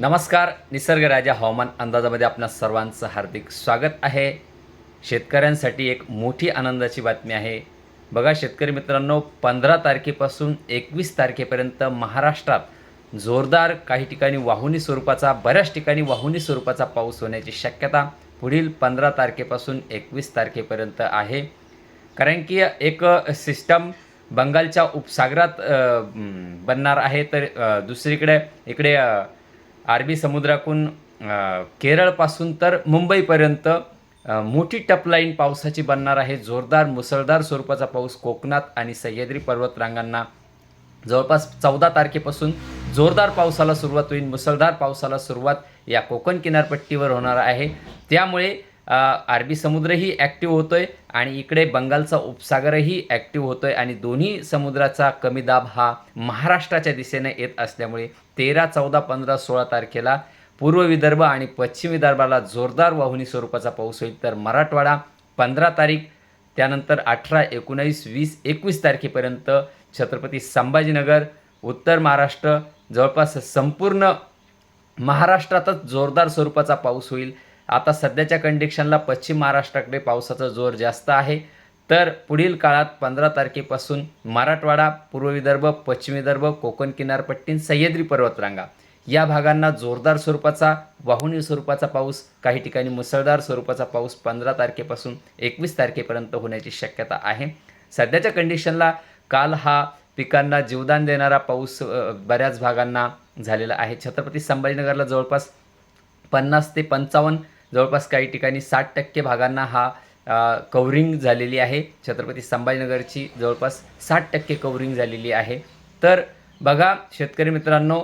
नमस्कार निसर्गराजा हवामान अंदाजामध्ये आपणा सर्वांचं हार्दिक स्वागत आहे. शेतकऱ्यांसाठी एक मोठी आनंदाची बातमी आहे. बघा शेतकरी मित्रांनो पंधरा तारखेपासून एकवीस तारखेपर्यंत महाराष्ट्रात जोरदार काही ठिकाणी वाहुनी स्वरूपाचा बऱ्याच ठिकाणी वाहुनी स्वरूपाचा पाऊस होण्याची शक्यता पुढील पंधरा तारखेपासून एकवीस तारखेपर्यंत आहे. कारण की एक सिस्टम बंगालच्या उपसागरात बनणार आहे. तर दुसरीकडे इकडे अरबी समुद्राकून केरळपासून तर मुंबईपर्यंत मोठी टपलाईन पावसाची बनणार आहे. जोरदार मुसळधार स्वरूपाचा पाऊस कोकणात आणि सह्याद्री पर्वतरांगांना जवळपास चौदा तारखेपासून जोरदार पावसाला सुरुवात होईल. मुसळधार पावसाला सुरुवात या कोकण किनारपट्टीवर होणार आहे. त्यामुळे अरबी समुद्रही ॲक्टिव्ह होतोय आणि इकडे बंगालचा उपसागरही ॲक्टिव्ह होतोय आणि दोन्ही समुद्राचा कमी दाब हा महाराष्ट्राच्या दिशेने येत असल्यामुळे तेरा चौदा पंधरा सोळा तारखेला पूर्व विदर्भ आणि पश्चिम विदर्भाला जोरदार वाहुनी स्वरूपाचा पाऊस होईल. तर मराठवाडा पंधरा तारीख त्यानंतर अठरा एकोणावीस वीस एकवीस तारखेपर्यंत छत्रपती संभाजीनगर उत्तर महाराष्ट्र जवळपास संपूर्ण महाराष्ट्रातच जोरदार स्वरूपाचा पाऊस होईल. आता सध्याच्या कंडिशनला पश्चिम महाराष्ट्राकडे पावसाचा जोर जास्त आहे. तर पुढील काळात पंधरा तारखेपासून मराठवाडा पूर्व विदर्भ पश्चिम विदर्भ कोकण किनारपट्टी सह्याद्री पर्वतरांगा. या भागांना जोरदार स्वरूपाचा वाहुनी स्वरूपाचा पाऊस काही ठिकाणी मुसळधार स्वरूपाचा पाऊस पंधरा तारखेपासून एकवीस तारखेपर्यंत होण्याची शक्यता आहे. सध्याच्या कंडिशनला काल हा पिकांना जीवदान देणारा पाऊस बऱ्याच भागांना झालेला आहे. छत्रपती संभाजीनगरला जवळपास पन्नास ते पंचावन्न जवळपास काही ठिकाणी साठ टक्के भागांना हा कवरिंग झालेली आहे. छत्रपती संभाजीनगरची जवळपास साठ टक्के कवरिंग झालेली आहे. तर बघा शेतकरी मित्रांनो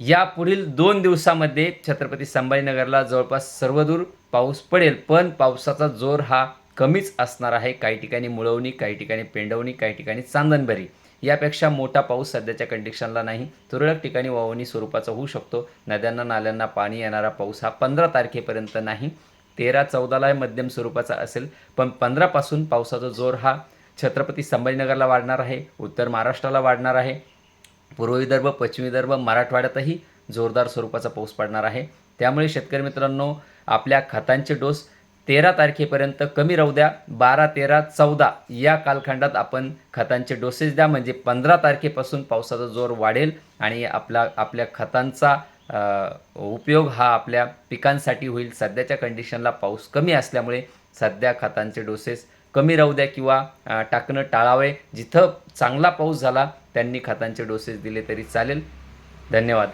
या पुढील दोन दिवसामध्ये छत्रपती संभाजीनगरला जवळपास सर्वदूर पाऊस पडेल पण पावसाचा जोर हा कमीच असणार आहे. काही ठिकाणी मुळवणी काही ठिकाणी पेंडवणी काही ठिकाणी चांदणबरी यापेक्षा मोठा पाऊस सध्याच्या कंडिशनला नाही. तुरळक ठिकाणी वावणी स्वरूपाचा होऊ शकतो. नद्यांना नाल्यांना पाणी येणारा पाऊस हा पंधरा तारखेपर्यंत नाही. तेरा चौदाला मध्यम स्वरूपाचा असेल. पण पंधरापासून पावसाचा जोर हा छत्रपती संभाजीनगरला वाढणार आहे. उत्तर महाराष्ट्राला वाढणार आहे. पूर्व विदर्भ पश्चिम विदर्भ मराठवाड्यातही जोरदार स्वरूपाचा पाऊस पडणार आहे. त्यामुळे शेतकरी मित्रांनो आपल्या खतांचे डोस तेरा तारखेपर्यंत कमी राहू द्या. बारा तेरा चौदा या कालखंडात आपण खतांचे डोसेस द्या. म्हणजे पंधरा तारखेपासून पावसाचा जोर वाढेल आणि आपला आपल्या खतांचा उपयोग हा आपल्या पिकांसाठी होईल. सध्याच्या कंडिशनला पाऊस कमी असल्यामुळे सध्या खतांचे डोसेस कमी राहू द्या किंवा टाकणं टाळावे. जिथं चांगला पाऊस झाला त्यांनी खतांचे डोसेस दिले तरी चालेल. धन्यवाद.